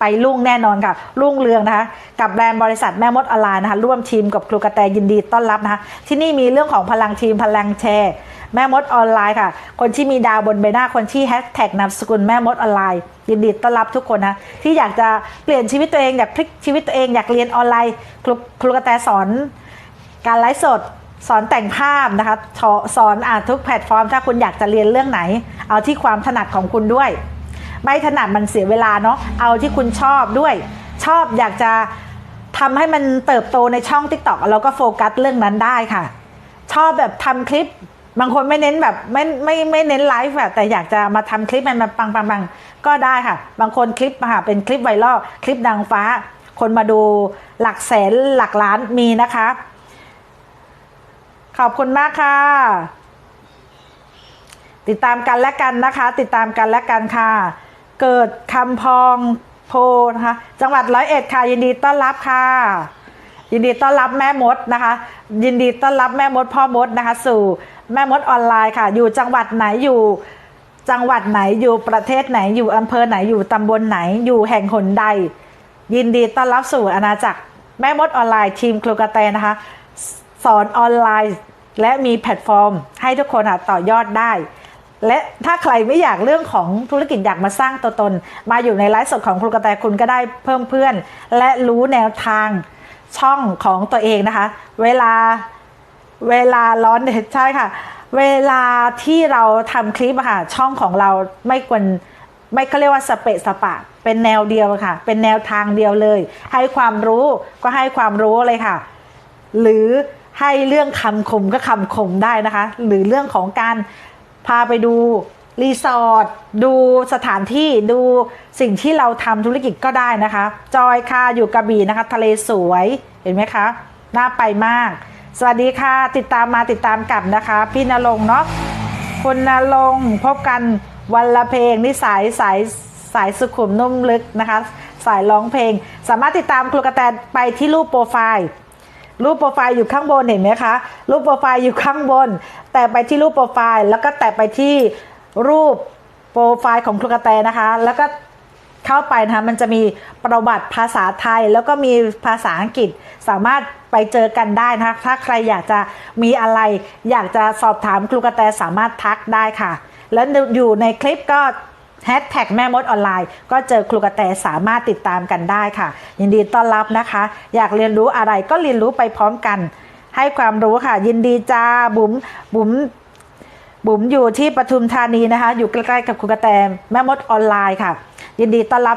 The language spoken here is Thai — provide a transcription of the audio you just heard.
ไปรุ่งแน่นอนค่ะรุ่งเรืองนะคะกับแบรนด์บริษัทแม่มดออนไลน์นะคะร่วมทีมกับครูกระแตยินดีต้อนรับนะคะที่นี่มีเรื่องของพลังทีมพลังแชร์ แม่มดออนไลน์ค่ะ คนที่มีดาวบนใบหน้าคนที่แฮชแท็กนามสกุลแม่มดออนไลน์ยินดีต้อนรับทุกคนนะที่อยากจะเปลี่ยนชีวิตตัวเองอยากพลิกชีวิตตัวเองอยากเรียนออนไลน์ ครูครูกระแตสอน การไลฟ์สดสอนแต่งภาพนะคะสอสอนอ่านทุกแพลตฟอร์ม ถ้าคุณอยากจะเรียนเรื่องไหน เอาที่ความถนัดของคุณด้วย ไม่ถนัดมันเสียเวลาเนาะเอาที่คุณชอบด้วย ชอบอยากจะทำให้มันเติบโตในช่อง TikTok เราก็โฟกัสเรื่องนั้นได้ค่ะ ชอบแบบทำคลิปบางคนไม่เน้นแบบไม่ไม่ไม่เน้นไลฟ์อะแต่อยากจะมาทำคลิปมันมาปังปังปังก็ได้ค่ะ บางคนคลิปค่ะเป็นคลิปไวรัลคลิปดังฟ้า คนมาดูหลักแสนหลักล้านมีนะคะ ขอบคุณมากค่ะ ติดตามกันและกันนะคะ ติดตามกันและกันค่ะ เกิดคำพองโพนะคะ จังหวัดร้อยเอ็ดค่ะ ยินดีต้อนรับค่ะ ยินดีต้อนรับแม่มดนะคะ ยินดีต้อนรับแม่มดพ่อมดนะคะ สู่แม่มดออนไลน์ค่ะ อยู่จังหวัดไหนอยู่จังหวัดไหนอยู่ประเทศไหนอยู่อำเภอไหนอยู่ตำบลไหนอยู่แห่งหนใด ยินดีต้อนรับสู่อาณาจักรแม่มดออนไลน์ทีมครูกระแตนะคะ สอนออนไลน์และมีแพลตฟอร์ม ให้ทุกคนต่อยอดได้ และถ้าใครไม่อยากเรื่องของธุรกิจอยากมาสร้างตัวตน มาอยู่ในไลฟ์สดของครูกระแตคุณก็ได้เพิ่มเพื่อน และรู้แนวทางช่องของตัวเองนะคะ เวลาเวลาร้อนใช่ค่ะ เวลาที่เราทำคลิปค่ะช่องของเราไม่ควรไม่เขาเรียกว่าสเปะสปะ เป็นแนวเดียวค่ะ เป็นแนวทางเดียวเลย ให้ความรู้ก็ให้ความรู้เลยค่ะ หรือให้เรื่องคำคมก็คำคมได้นะคะ หรือเรื่องของการ พาไปดูรีสอร์ทดูสถานที่ดูสิ่งที่เราทำธุรกิจก็ได้นะคะ จอยค่ะอยู่กระบี่นะคะ ทะเลสวยเห็นไหมคะ น่าไปมาก สวัสดีค่ะ ติดตามมาติดตามกลับนะคะ พี่นรงเนาะคุณนรงพบกันวันละเพลงนี่สายสายสายสุขุมนุ่มลึกนะคะ สายร้องเพลง สามารถติดตามครูกระแตไปที่รูปโปรไฟล์ รูปโปรไฟล์อยู่ข้างบนเห็นไหมคะ รูปโปรไฟล์อยู่ข้างบน แต่ไปที่รูปโปรไฟล์แล้วก็แตะไปที่รูปโปรไฟล์ของครูกระแตนะคะ แล้วก็เข้าไปนะคะมันจะมีประวัติภาษาไทย แล้วก็มีภาษาอังกฤษสามารถไปเจอกันได้นะคะ ถ้าใครอยากจะมีอะไร อยากจะสอบถามครูกระแตสามารถทักได้ค่ะ แล้วอยู่ในคลิปก็ แฮชแท็กแม่มดออนไลน์ ก็เจอครูกระแตสามารถติดตามกันได้ค่ะ ยินดีต้อนรับนะคะ อยากเรียนรู้อะไรก็เรียนรู้ไปพร้อมกัน ให้ความรู้ค่ะ ยินดีจ้าบุ๋มบุ๋มบุ๋มอยู่ที่ปทุมธานีนะคะ อยู่ใกล้ๆกับครูกระแตแม่มดออนไลน์ค่ะ ยินดีต้อนรับ